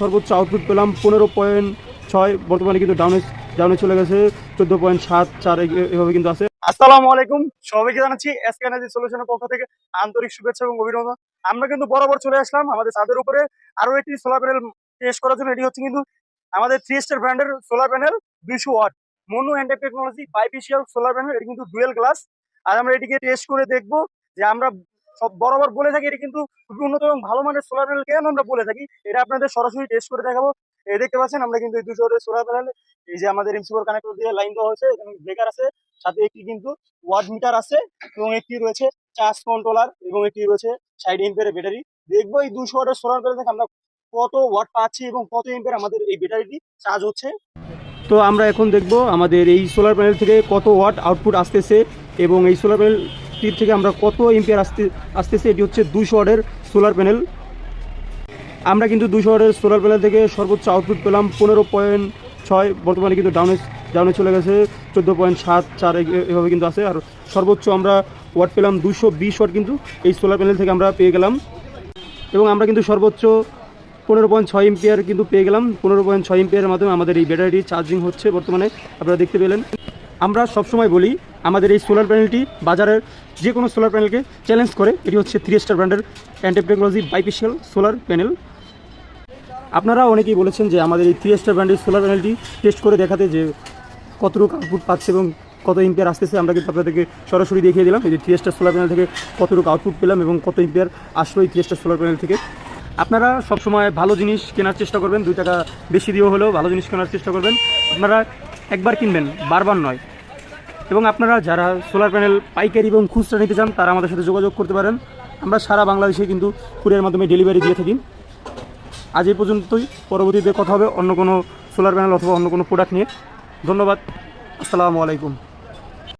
সর্বোচ্চ আউটপুট পেলাম পনেরো পয়েন্ট ছয়। বর্তমানে কিন্তু ডাউনে ডাউনে চলে গেছে। চোদ্দ পয়েন্ট সাত চার এভাবে কিন্তু আছে। আসসালামু আলাইকুম। সবাইকে জানাচ্ছি এসকে এনার্জি সলিউশনের পক্ষ থেকে আন্তরিক শুভেচ্ছা এবং অভিনন্দন। আমরা কিন্তু বরাবর চলে আসলাম আমাদের ছাদের উপরে। আরও একটি সোলার প্যানেল টেস্ট করার জন্য এটি হচ্ছে কিন্তু আমাদের থ্রি স্টার ব্র্যান্ডের সোলার প্যানেল দুইশো watt mono hand technology bifacial solar panel এটি কিন্তু ডুয়েল গ্লাস আর আমরা এটিকে টেস্ট করে দেখব যে আমরা সব বরাবর বলে থাকি, এটা কিন্তু খুবই উন্নত এবং ভালো মানের সোলার প্যানেল কেন আমরা বলে থাকি, এটা আপনাদের সরাসরি টেস্ট করে দেখাবো। এই দেখতে পাচ্ছেন, আমরা কিন্তু এই দুশো সোলার প্যানেল এই যে আমাদের এমসিপোর কানেক্টর দিয়ে লাইন দেওয়া হয়েছে, এখানে ব্রেকার আছে, সাথে একটি কিন্তু ওয়াট মিটার আছে এবং একটি রয়েছে চার্জ কন্ট্রোলার এবং একটি রয়েছে সাইড এম্পের ব্যাটারি দেখব এই দুশো ওয়াটের সোলার প্যানেল থেকে আমরা কত ওয়াট পাচ্ছি এবং কত এম্পের আমাদের এই ব্যাটারিটি চার্জ হচ্ছে। তো আমরা এখন দেখব আমাদের এই সোলার প্যানেল থেকে কত ওয়াট আউটপুট আসতেছে এবং এই সোলার প্যানেলটির থেকে আমরা কত এম্পিয়ার আসতে আসতেছে, এটি হচ্ছে দুশো ওয়াটের সোলার প্যানেল আমরা কিন্তু দুশো ওয়াটের সোলার প্যানেল থেকে সর্বোচ্চ আউটপুট পেলাম পনেরো পয়েন্ট ছয়, বর্তমানে কিন্তু ডাউনে ডাউনে চলে গেছে, চোদ্দ পয়েন্ট সাত চার এভাবে কিন্তু আছে। আর সর্বোচ্চ আমরা ওয়াট পেলাম দুশো বিশ ওয়াট কিন্তু এই সোলার প্যানেল থেকে আমরা পেয়ে গেলাম। এবং আমরা কিন্তু সর্বোচ্চ পনেরো পয়েন্ট ছয় এম্পিয়ার কিন্তু পেয়ে গেলাম। পনেরো পয়েন্ট ছয় এম্পিয়ারের মাধ্যমে আমাদের এই ব্যাটারিটি চার্জিং হচ্ছে বর্তমানে, আপনারা দেখতে পেলেন। আমরা সবসময় বলি, আমাদের এই সোলার প্যানেলটি বাজারের যে কোনো সোলার প্যানেলকে চ্যালেঞ্জ করে। এটি হচ্ছে থ্রি স্টার ব্র্যান্ডের anti technology bifacial solar panel আপনারা অনেকেই বলেছেন যে আমাদের এই থ্রি স্টার ব্র্যান্ডের সোলার প্যানেলটি টেস্ট করে দেখাতে যে কতটুকু আউটপুট পাচ্ছে এবং কত ইম্পিয়ার আসতেছে, আমরা কিন্তু আপনাদেরকে সরাসরি দেখিয়ে দিলাম। এই যে থ্রি স্টার সোলার প্যানেল থেকে কতটুকু আউটপুট পেলাম এবং কত ইম্পিয়ার আসলো এই থ্রি স্টার সোলার প্যানেল থেকে। আপনারা সবসময় ভালো জিনিস কেনার চেষ্টা করবেন, দুই টাকা বেশি দিয়েও হলেও ভালো জিনিস কেনার চেষ্টা করবেন। আপনারা একবার কিনবেন, বারবার নয়। এবং আপনারা যারা সোলার প্যানেল পাইকারি এবং খুচরা নিতে চান, তারা আমাদের সাথে যোগাযোগ করতে পারেন। আমরা সারা বাংলাদেশে কিন্তু কুরিয়ার মাধ্যমে ডেলিভারি দিয়ে থাকি। আজ এই পর্যন্তই। পরবর্তীতে কথা হবে অন্য কোনো সোলার প্যানেল অথবা অন্য কোনো প্রোডাক্ট নিয়ে। ধন্যবাদ। আসসালামু আলাইকুম।